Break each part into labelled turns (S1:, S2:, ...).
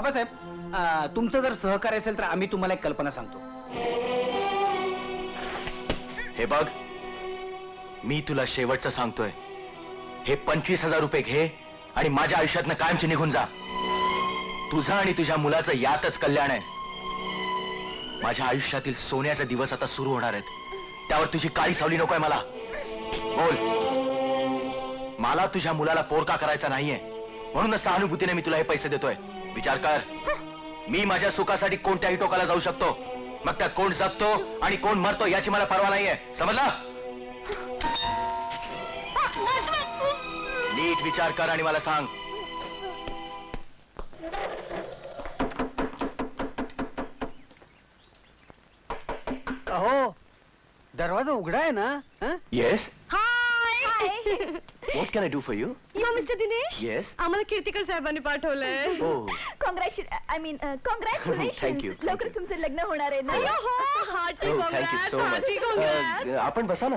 S1: बाबासाहेब तुमचं जर सहकार्य असेल तर आम्ही तुम्हाला एक कल्पना सांगतो.
S2: हे बघ मी तुला शेवटचं सांगतोय. हे पंचवीस हजार रुपये घे आणि माझ्या आयुष्यातनं कायमची निघून जा. तुझं आणि तुझ्या मुलाचं यातच कल्याण आहे. माझ्या आयुष्यातील सोन्याचे दिवस आता सुरू होणार आहेत. त्यावर तुझी काळी सावली नकोय मला. बोल. मला तुझ्या मुलाला पोरका करायचा नाहीये. म्हणूनच सहानुभूतीने मी तुला हे पैसे देतोय. विचार कर. मी माझ्या सुखासाठी कोणत्याही टोकाला जाऊ शकतो. मग त्यात कोण जगतो आणि कोण मरतो याची मला परवा नाहीये. समजलं? नीट विचार कर आणि मला सांग.
S1: अहो दरवाजा उघडा आहे ना हं?
S3: Yes
S2: hi what can I do for
S3: you mister Dinesh?
S2: Yes
S3: आम्हाला कीर्तिकर साहेबांनी पाठवलंय.
S2: हो
S4: congratulate I mean congratulation
S2: Thank you, thank
S4: लवकर
S2: you.
S4: तुमचं लग्न होणार आहे ना?
S3: अय्यो, हो हार्टी
S2: हो थँक्यू सो मच आपण बसा ना.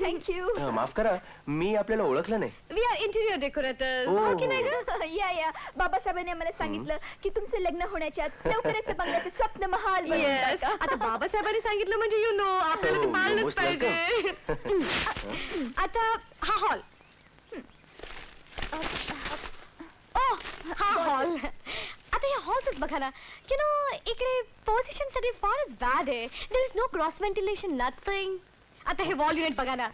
S4: थँक्यू
S2: अ, माफ करा मी आपल्याला ओळखलं नाही.
S3: We are interior decorator
S2: Oh.
S3: हो की नाही ग?
S4: या या. बाबासाहेबांनी आम्हाला सांगितलं की तुमचं लग्न होण्याच्या आत लवकरच ते बंगल्याचं स्वप्न महाल बनवून. टाका.
S3: आता बाबासाहेबांनी सांगितलं म्हणजे यू नो आपल्याला ते
S2: Oh,
S3: पाळलंच
S2: most
S3: पाहिजे. आता हा हॉल ओ हा हॉल आता या हॉलच बघा ना. यु नो इकडे पोझिशन सगळी फारच बॅड आहे. There is no cross ventilation nothing आता हे वॉल युनिट बघा ना.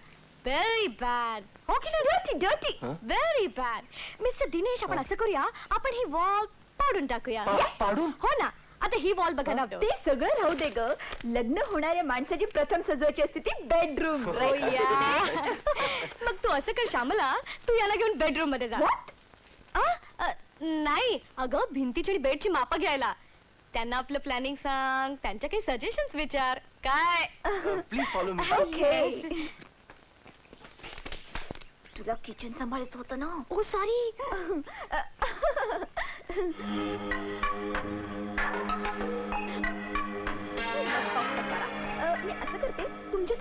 S3: व्हेरी बॅड हो की dirty dirty
S2: Huh?
S3: Very bad mister Dinesh आपण असं करूया. आपण ही वॉल पाडून टाकूया.
S2: पा- पाडून?
S3: हो ना. आता ही वॉल बघा ना.
S4: ते सगळं राहू दे ग. लग्न होणाऱ्या माणसाची प्रथम सजवायची असते ती बेडरूम
S3: Oh, yeah. मग तू असं कर श्यामला. तू याला घेऊन बेडरूममध्ये जा.
S4: What?
S3: आ? अ, नाही. अगं भिंतीची आणि बेडची मापं घ्यायला. त्यांना आपलं प्लॅनिंग सांग. त्यांच्या काही सजेशन्स विचार. काय?
S2: प्लीज फॉलो मी
S4: ओके तुला किचन सांभाळायचं होतं ना?
S3: ओ सॉरी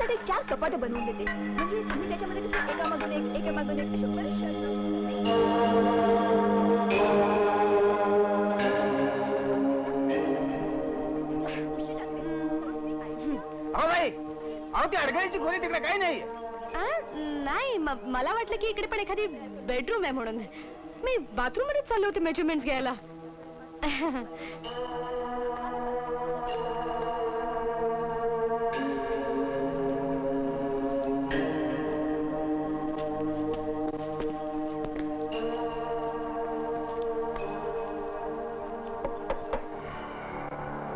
S4: तुमच्यासाठी चार कपाट बनवून देते. म्हणजे तुम्ही त्याच्यामध्ये कसं एकामागून एक एकामागून एक असे बरेचसे.
S1: अहो बाई अहो ती अडगळीची खोली तिकडे काही नाही
S3: नाही म- मला वाटलं की इकडे पण एखादी बेडरूम आहे म्हणून. मी बाथरूम मध्येच चालले होते मेजरमेंट घ्यायला.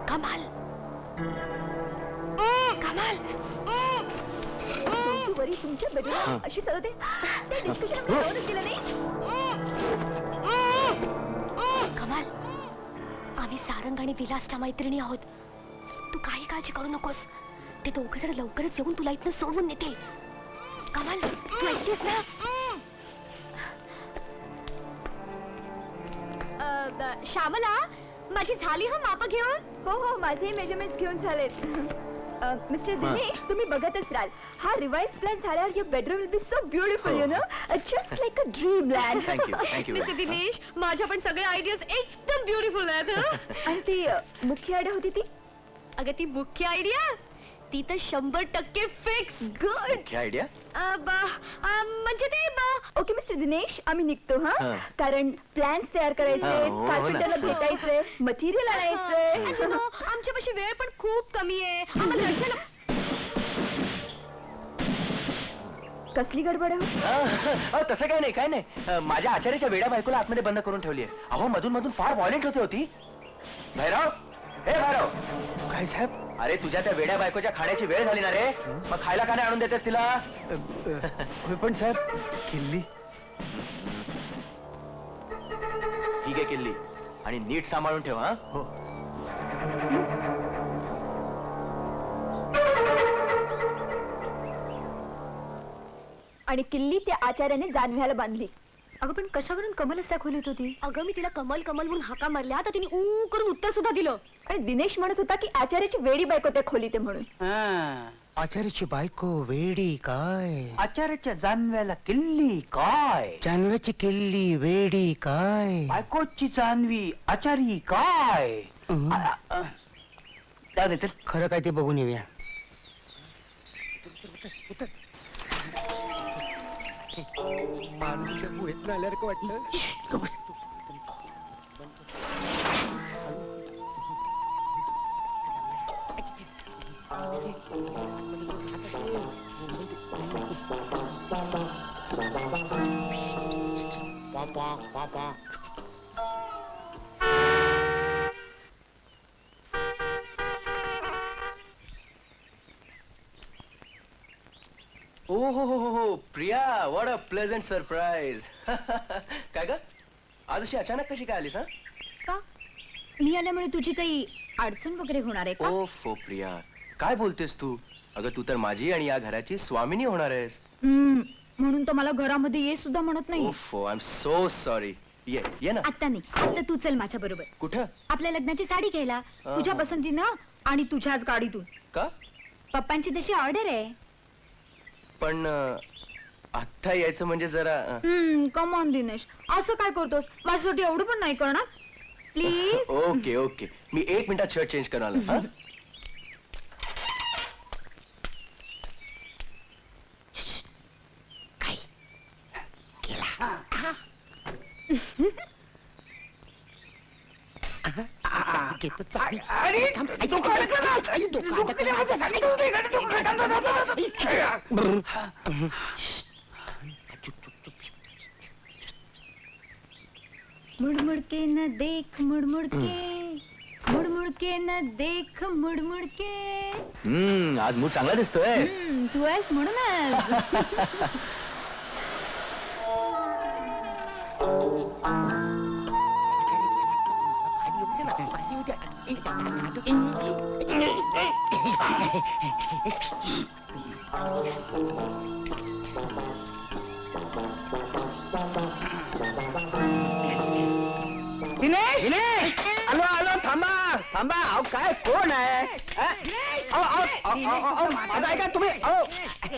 S3: कमाल. कमाल.
S4: तुमची वरी तुमच्या अशी डिस्कशन नाही.
S3: कमाल. आम्ही सारंग आणि विलासच्या मैत्रिणी आहोत. तू काही काळजी करू नकोस. ते दोघं जण लवकरच येऊन तुला इथनं सोडवून नेतील. कमाल तू ऐकतेस ना? श्यामला? माझी झाली हा माप घेऊन?
S4: हो हो माझे मेजरमेंट घेऊन झालेत. मिस्टर दिनेश तुम्ही बघतच राहाल. हा रिवाइज प्लॅन झाल्यावर your bedroom will be so beautiful you know just like a dream land
S2: thank you
S3: mister Dinesh माझ्या पण सगळे आयडियाज एकदम ब्युटिफुल आहेत हं.
S4: आणि ती अ, मुख्य आयडिया होती ती?
S3: अगं ती मुख्य आयडिया ती तर शंभर टक्के फिक्स
S4: गुड
S2: क्या आयडिया
S3: म्हणजे ते ब-
S4: ओके मिस्टर दिनेश आम्ही निघतो हा?
S2: हा.
S4: कारण प्लॅन तयार करायचे
S2: हा, हो ना.
S4: कार्पेंटरला भेटायचंय मटेरियल आणायचंय
S3: आमच्यापाशी वेळ पण खूप कमी आहे. आम्हाला
S4: कसली गडबड आहे हो?
S2: अहो, तसं काय नाही काय नाही. अ, माझ्या आचार्याच्या वेड्या बायकोला आतमध्ये बंद करून ठेवली आहे. अहो मधून मधून फार व्हायलेंट होते होती भैरव हे भैरव.
S1: काय साहेब?
S2: अरे तुझ्या त्या वेड्या बायकोच्या खाण्याची वेळ झाली ना रे. मग खायला का नाही आणून देतेस तिला?
S1: अ, अ, होय पण साहेब किल्ली.
S2: ठीक आहे किल्ली. आणि नीट सांभाळून ठेव हा.
S1: हो.
S4: आणि किल्ली त्या आचार्याने जान्हव्याला बांधली. अगं पण कशावरून कमलच त्या खोलीत होती
S3: अगं मी तिला कमल कमल म्हणून हाका मारल्या तर तिने ऊ करून उत्तर सुद्धा दिलं.
S4: आणि दिनेश म्हणत होता की आचार्याची वेडी बायको त्या खोलीत आहे म्हणून.
S1: हा.
S5: आचार्याची बायको वेडी काय?
S1: आचार्याच्या जानव्याला किल्ली काय?
S5: जानव्याची किल्ली वेडी काय?
S1: बायकोची जानवी आचारी काय?
S5: हं.
S1: आ- आ- जाऊ दे चल.
S5: खरं काय ते बघून येऊया. आल्यासारखं वाटलं
S2: ओ हो हो हो हो Priya what a pleasant surprise काय ग? आज अशी अचानक कशी काय आलीस हा?
S4: का? मी आल्यामुळे तुझी काही अडचण वगैरे होणार आहे का?
S2: ओफो प्रिया. काय बोलतेस तू? अगं तू तर माझी आणि या घराची स्वामिनी होणार आहेस.
S4: हम्म, म्हणून तर मला घरामध्ये ये सुद्धा म्हणत नाही.
S2: ओफो आय एम सो सॉरी ये ये ना.
S4: आता नाही आता तू चल माझ्या बरोबर.
S2: कुठं?
S4: आपल्या लग्नाची साडी घ्यायला तुझ्या. पसंतीनं आणि तुझ्याच गाडीतून.
S2: का?
S4: पप्पांची तशी ऑर्डर आहे.
S2: पण अं, आत्ता यायचं म्हणजे जरा अं,
S4: कम ऑन दिनेश. असं काय करतोस? माझ्यासाठी एवढं पण नाही करणार. Please
S2: okay okay. मी एक मिनिटात शर्ट चेंज करून आलो?
S5: घेतो चावी.
S1: अरे, डोकं अडकलं ना. डोकं किती वाजता सांगितलं होतं इकडे डोकं अडकलं.
S4: मुड़मुड़ के न देख मुड़मुड़ के मुड़मुड़ के न देख मुड़मुड़ के
S2: हम्म आज मूड चांगला दिसतोय
S4: हम्म, तू आहेस म्हणूनच
S1: दिनेश आलो आलो थांबा अहो काय कोण आहे? अ? अहो, अहो, अहो, अहो, अहो, माझं ऐका तुम्ही. अहो,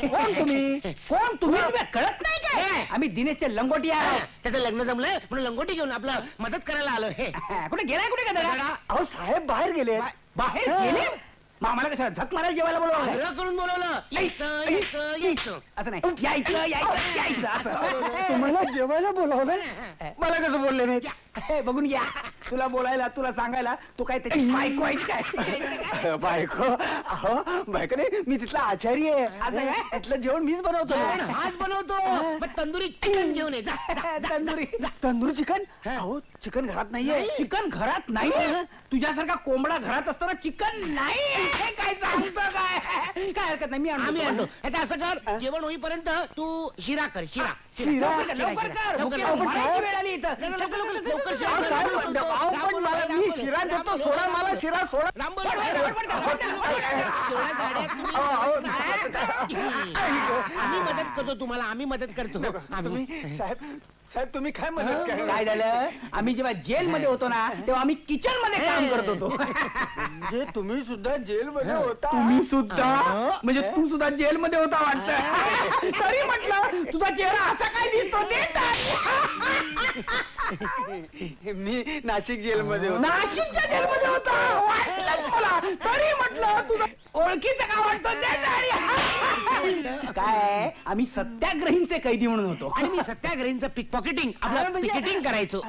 S1: कोण तुम्ही? कोण तुम्ही? तुम्ही कळत नाही काय? आम्ही दिनेशचे लंगोटी आहोत.
S5: त्याचं लग्न जमलंय म्हणून लंगोटी घेऊन आपलं मदत करायला आलो. हे.
S1: कुठे गेलाय कुठे गेला अहो साहेब बाहेर गेले बाहेर गेले? मग आम्हाला कशा झक मारायला जेवायला बोलवलं?
S5: करून बोलवलं. यायचं यायचं यायचं.
S1: असं नाही. यायचं यायचं यायचं. असं तुम्हाला जेवायला बोलवलं मला कसं बोलले नाही? हे, बघून घ्या. तुला बोलायला तुला सांगायला तू काय त्याची बायको आहे काय? बायको? अहो बायको नाही मी तिथला आचारी आहे. काय? तिथलं जेवण मीच बनवतो
S5: हाच बनवतो. मग तंदुरी चिकन घेऊन ये. जा, जा, जा.
S1: तंदुरी? तंदुरी चिकन? अहो चिकन घरात नाहीये. चिकन घरात नाही? तुझ्यासारखा कोंबडा घरात असताना चिकन नाही? हे काय सांगतो काय? काय हरकत नाही मी आणतो.
S5: आम्ही आणतो. आता असं कर जेवण होईपर्यंत तू शिरा कर शिरा.
S1: शिरा?
S5: लवकर कर,
S1: लवकर
S5: लवकर
S1: वेळ आली इथं.
S5: लवकर, लवकर, लवकर, लवकर शिरा
S1: अहो. साहेब, अहो, पण मला मी देतो सोडा. मला शिरा सोडा अहो, अहो,
S5: आम्ही मदत करतो तुम्हाला आम्ही मदत करतो आम्ही
S1: तुम्ही साहेब साहेब तुम्ही काय मदत काय झालं? आम्ही जेव्हा जेल मध्ये होतो ना तेव्हा आम्ही किचनमध्ये काम करत होतो. म्हणजे तुम्ही सुद्धा जेल मध्ये होता? तुम्ही सुद्धा? म्हणजे तू सुद्धा जेल मध्ये होता वाटत? तरी म्हटलं तुझा चेहरा असा काय दिसतो? ते मी नाशिक जेल मध्ये नाशिकच्या जेल मध्ये होता? वाटलंच मला. तरी म्हटलं तुझं ओळखीचं का वाटतं? ते. काय? आम्ही सत्याग्रहींचे कैदी म्हणून होतो.
S5: आणि मी सत्याग्रहींचं पिक पॉकेटिंग आपलं पिकेटिंग करायचो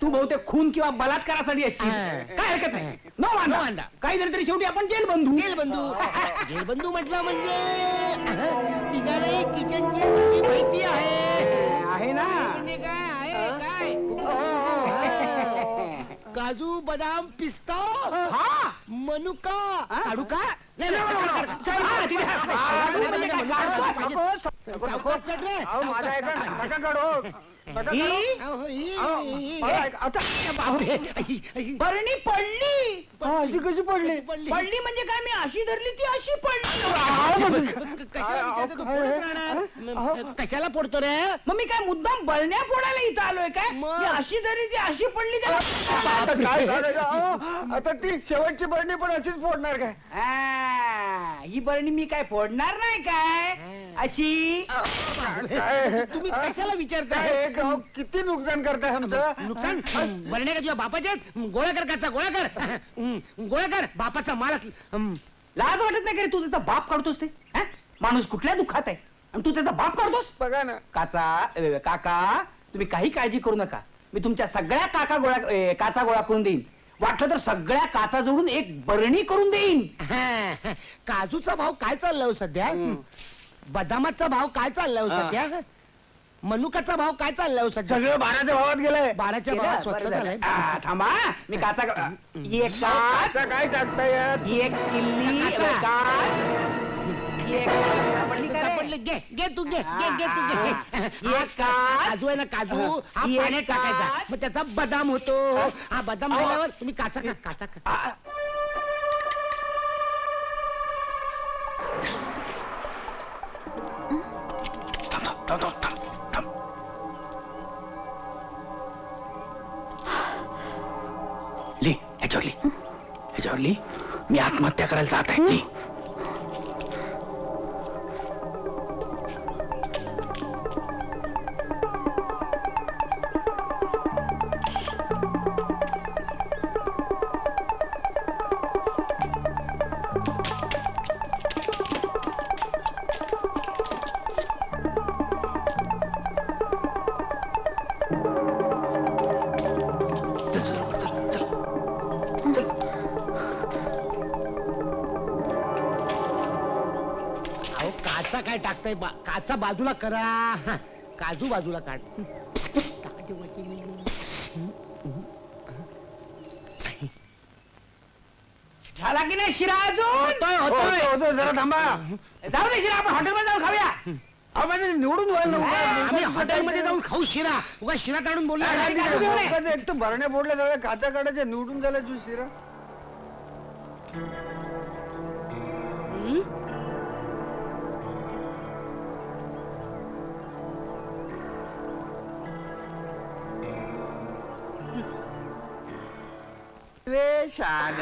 S1: तू बहुतेक खून किंवा बलात्कारासाठी असशील
S5: हा.
S1: काय हरकत नाही नो वांदा
S5: वांदा.
S1: काही झालं तरी शेवटी आपण जेल बंधू
S5: जेल बंधू जेल बंधू म्हटलं म्हणजे तिघालाही किचनची सगळी माहिती आहे
S1: आहे ना
S5: म्हणजे काय आहे काय काजू बदाम पिस्ता
S1: हा
S5: मनुका
S1: हा?
S5: काढू का
S1: नाही, नाही, नाही, नाही. हा, हा, म्हणजे काय?
S5: पाहिजे.
S1: काढतो.
S5: सावकाश चढ रे.
S1: अहो, माझा ऐका ना, नका काढू नका काढू.
S5: अहो,
S1: अहो. मला ऐका, आता
S5: बापरे. आई, आई.
S1: बरणी पडली हा, अशी कशी पडली
S5: पडली.
S1: म्हणजे काय मी अशी धरली ती अशी पडली
S5: क- कशाला विचारतो तू?
S1: काय-
S5: पडत
S1: काय-
S5: राहणार.
S1: अहो.
S5: म- कशाला पडतो रे
S1: मग मी काय मुद्दाम बळण्या फोडायला इथं आलोय काय
S5: मग?
S1: मी अशी धरली ती अशी पडली आता
S5: काय
S1: आता ती शेवटची बरणी पण अशीच फोडणार काय ही बरणी मी काय फोडणार नाही काय अशी?
S5: तुम्ही कशाला विचारताय?
S1: किती नुकसान करताय आमचं?
S5: नुकसान? बरणे का तुझ्या बापाच्या गोळा कर काचा गोळा कर? गोळा कर. बापाचा माल असला- हं.
S1: लाज वाटत नाही का रे तू त्याचा बाप काढतोस ते? हा? माणूस कुठल्या दुःखात आहे? आणि तू त्याचा बाप काढतोस? बघा ना. काचा अ, काका तुम्ही काही काळजी करू नका. मी तुमच्या सगळ्या काका गोळा अ, काचा गोळा करून देईन. वाटलं तर सगळ्या काचा जोडून एक बरणी करून देईन.
S5: हं, काजूचा भाव काय चाललाय हो सध्या? बदामाचा भाव काय चाललाय हो
S1: हा.
S5: सध्या मनुकाचा भाव काय चाललाय हो सध्या
S1: सगळं बाराच्या भावात गेलंय
S5: बाराच्या भावात स्वस्त झालंय.
S1: थांबा मी काचा एक काचा काय टाकताय एक किल्ली
S5: काचा.
S1: काच, एक सापडली का रे?
S5: सापडले. घे घे तू घे घे घे तू घे
S1: हा.
S5: हा
S1: एक काच.
S5: काजू आहे ना काजू हा
S1: एक
S5: पाण्यात टाकायचा
S1: काच.
S5: मग त्याचा बदाम होतो हा बदाम
S1: अहो.
S5: झाल्यावर तुम्ही काचा खा काचा खा
S1: आ,
S2: थांब थांब थांब थांब थांब थांब ली ह्याच्यावर ली ह्याच्यावर ली मी आत्महत्या करायला जात आहे
S5: काचा काय टाकताय? बा- काचा बाजूला करा. हा, काजू बाजूला काढ.
S1: झाला की नाही शिरा अजून?
S5: होतोय, होतोय.
S1: होतोय, होतोय, जरा थांबा. जाऊ दे शिरा आपण हॉटेलमध्ये जाऊन खाऊया. अहो, म्हणजे निवडून व्हायला
S5: आम्ही हॉटेलमध्ये जाऊन खाऊ शिरा. उगा शिरा काढून बोललो नाही.
S6: एक तर भरण्या फोडल्या सगळ्या काचा काढायच्या निवडून झाल्या तू शिरा.
S1: शान.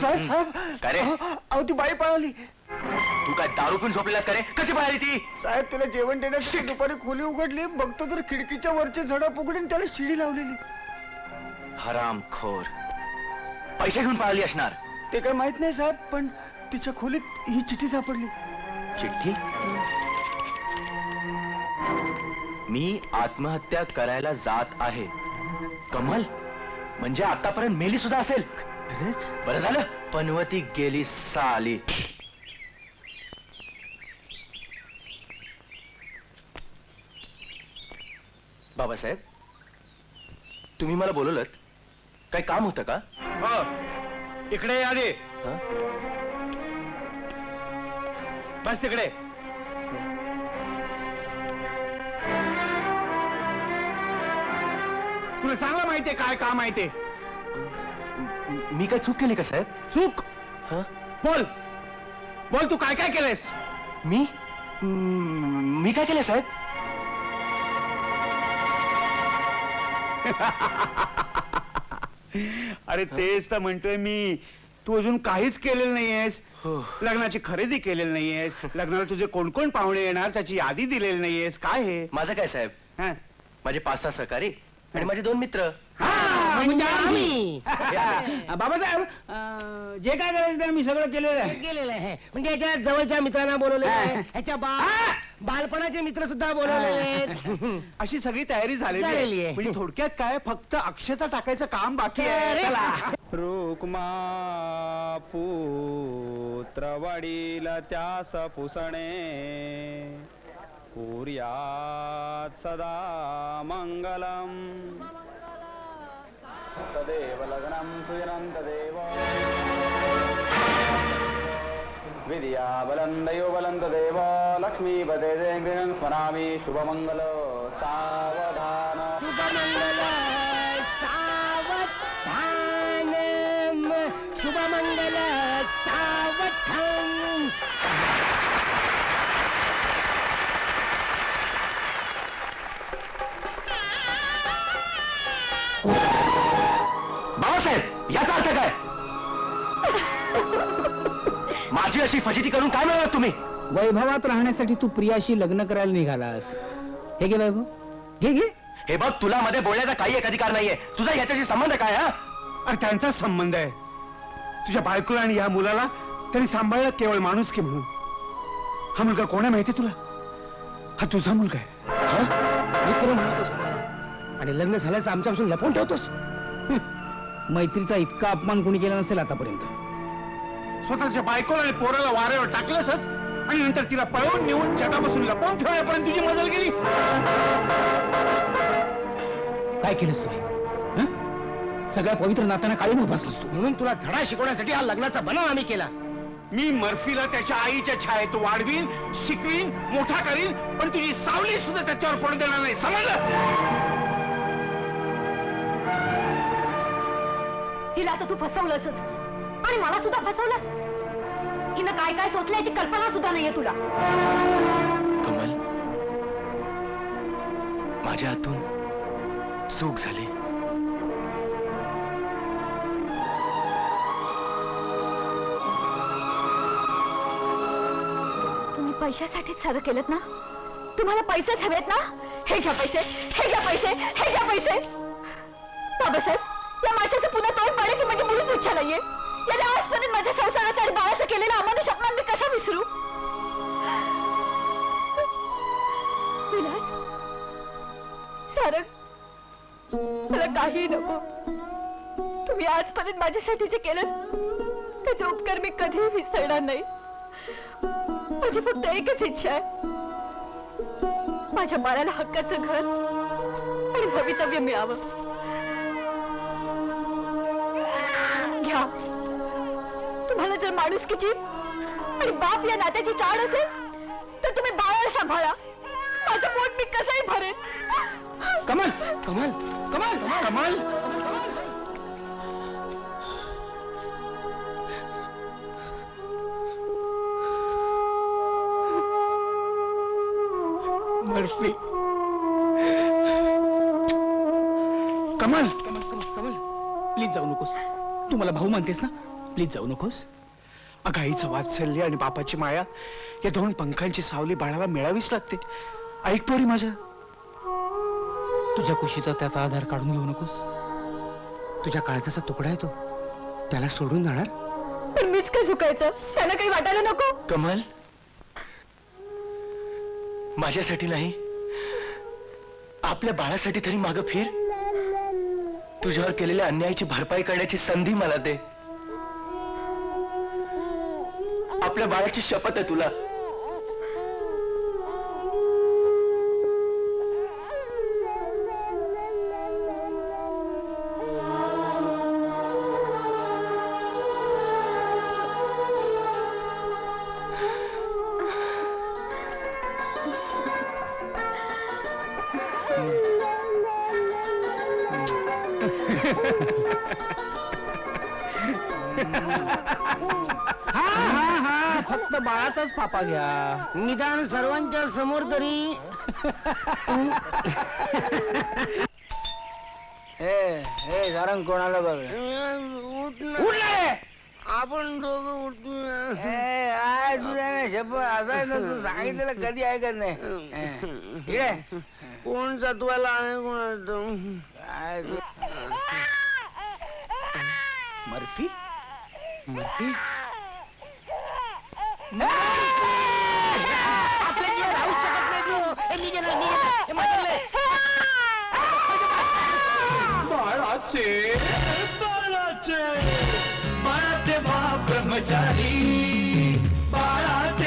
S1: साहेब साहेब.
S2: काय रे?
S1: अहो, अहो ती बाई पळाली.
S2: तू काय दारू पण झोपलेलास का रे? कशी पळाली ती
S6: साहेब तिला जेवण देण्यासाठी दुपारी खोली उघडली. बघतो तर खिडकीच्या वरचे झडप उघडून त्याला शिडी लावलेली.
S2: हरामखोर. पैसे घेऊन पळाली असणार.
S6: ते काय माहीत नाही साहेब पण तिच्या खोलीत ही चिठ्ठी सापडली.
S2: चिठ्ठी? मी आत्महत्या करायला जात आहे. कमल म्हणजे आतापर्यंत मेली सुद्धा असेल.
S6: खरंच?
S2: बरं झालं. पनवती गेली साली. बाबासाहेब तुम्ही मला बोलवलं काही काम होतं का?
S1: इकडे या आधी.
S2: हं?
S1: बस तिकडे. तुला चांगलं माहितीये काय काम आहे ते.
S2: मी काय चूक केली का साहेब?
S1: चूक?
S2: हं?
S1: बोल. बोल तू काय काय केलंयस?
S2: मी? मी काय केलं साहेब?
S1: अरे तेच तर म्हणतोय मी. तू अजून काहीच केलेलं नाहीयेस.
S2: हो.
S1: लग्नाची खरेदी केलेली नाहीयेस. लग्नाला तुझे कोण कोण पाहुणे येणार त्याची यादी दिलेली नाहीयेस. काय हे?
S2: माझं काय साहेब?
S1: हं?
S2: माझे पाच सहा सहकारी आणि माझे दोन मित्र.
S1: हा,
S5: म्हणजे आम्ही.
S1: बाबासाहेब अं, जे काय करायचं ते आम्ही सगळं केलेलं आहे.
S5: गेलेलं आहे. म्हणजे याच्या जवळच्या मित्रांना बोलवले आहे. ह्याच्या बा बालपणाचे मित्र सुद्धा बोलवलेले आहेत.
S6: अशी सगळी तयारी झालेली
S5: झालेली आहे.
S6: आहे म्हणजे थोडक्यात काय फक्त अक्षता टाकायचं काम बाकी आहे.
S5: अरे.
S6: चला.
S7: रुक्मा पुत्र वडील त्यास पुसणे. कुर्यात् सदा मङ्गलम् तदेव लग्नं सुजनं तदेव विद्या बलं दैवबलं तदेव लक्ष्मीपते गृहं स्मरामि शुभमङ्गल सावधान
S5: शुभमंगल सावधानम शुभमंगल सावधान
S2: अशी फजिती करून काय मिळणार तुम्ही?
S1: वैभवात राहण्यासाठी तू प्रियाशी लग्न करायला निघालास. हे घे वैभव. घे घे.
S2: हे बघ तुला मध्ये बोलण्याचा काही एक अधिकार नाहीये. तुझा याच्याशी संबंध काय हा?
S6: अरे त्यांचाच संबंध आहे. तुझ्या बायकोला आणि या मुलाला त्यांनी सांभाळलं केवळ माणूस की म्हणून. हा मुलगा कोण आहे माहिती तुला? हा तुझा मुलगा आहे.
S5: आणि लग्न झाल्याचं आमच्यापासून लपवून ठेवतोस.
S1: मैत्रीचा इतका अपमान कोणी केला नसेल आतापर्यंत.
S6: स्वतःच्या बायकोला आणि पोराला वाऱ्यावर टाकलंसच आणि नंतर तिला पळवून नेऊन जगापासून लपवून ठेवण्यापर्यंत तुझी मदत गेली
S1: काय केलंस तू हे? सगळ्या पवित्र नात्यांना काळी मुख बसलास तू.
S5: म्हणून तुला धडा शिकवण्यासाठी हा लग्नाचा बनाव आम्ही केला.
S6: मी मर्फीला त्याच्या आईच्या छायेत वाढवीन शिकवीन मोठा करीन पण तुझी सावली सुद्धा त्याच्यावर पडू देणार नाही. समजलं?
S3: हिला तर तू फसवलंच आणि मला सुद्धा फसवलंस हिनं काय काय सोचल्याची कल्पना सुद्धा नाहीये तुला.
S2: कमल माझ्या हातून चूक झाली.
S3: तुम्ही पैशासाठीच सारं केलं ना? तुम्हाला पैसेच हवेत ना? हे घ्या पैसे हे घ्या पैसे हे घ्या पैसे. बाबासाहेब या माणसाचं पुन्हा तोंड पाडायची माझी मुळीच इच्छा नाहीये. याने आजपर्यंत माझ्या संसाराचा आणि बाळाचा केलेला अमानुष अपमान मी कसा विसरू? विलास सारंग मला काही नको. तुम्ही आजपर्यंत माझ्यासाठी जे केलं त्याचे उपकार मी कधीही विसरणार नाही. माझी फक्त एकच इच्छा आहे. माझ्या बाळाला हक्काचं घर आणि भवितव्य मिळावं. घ्या. तुम्हाला जर माणुसकीची आणि बाप या नात्याची चाड असेल तर तुम्ही बाळाला सांभाळा. माझं पोट मी कसंही भरेन.
S1: कमल
S5: कमाल
S1: कमल कमल. मर्फी. कमल.
S5: कमाल कमाल कमाल.
S1: प्लीज जाऊ नकोस. तू मला भाऊ म्हणतेस ना? प्लीज जाऊ नकोस.
S6: अगं आईचं वात्सल्य आणि बापाची माया या दोन पंखांची सावली बाळाला मिळावीच लागते. ऐक पोरी माझं.
S1: तुझ्या कुशीचा त्याचा आधार काढून घेऊ नकोस.
S5: तुझ्या काळजाचा तुकडा आहे तो. त्याला सोडून जाणार.
S3: पण मीच काय चुकायचं त्याला काही वाटायला नको?
S2: कमल? माझ्यासाठी नाही. आपल्या बाळासाठी तरी माग फिर. तुझ्यावर केलेल्या अन्यायाची भरपाई करण्याची संधी मला दे. आपल्या बाळाची शपथ आहे तुला.
S1: पापा घ्या.
S5: निदान सर्वांच्या समोर तरी.
S1: ए ए सारंग कोणाला बघ?
S5: आपण दोघं उठूया.
S1: ए, आय तुझ्या ना शपथ. असं आहे ना तू सांगितलेलं कधी ऐकत नाही? ए,
S5: कोण सत्वाला
S1: काय तू- मर्फी?
S5: आपल्या जीवन राहू शकत नाही तू. ए, मी
S6: बाळाचे बाळाचे
S8: बाळाचे महाब्रह्मचारी बाळाचे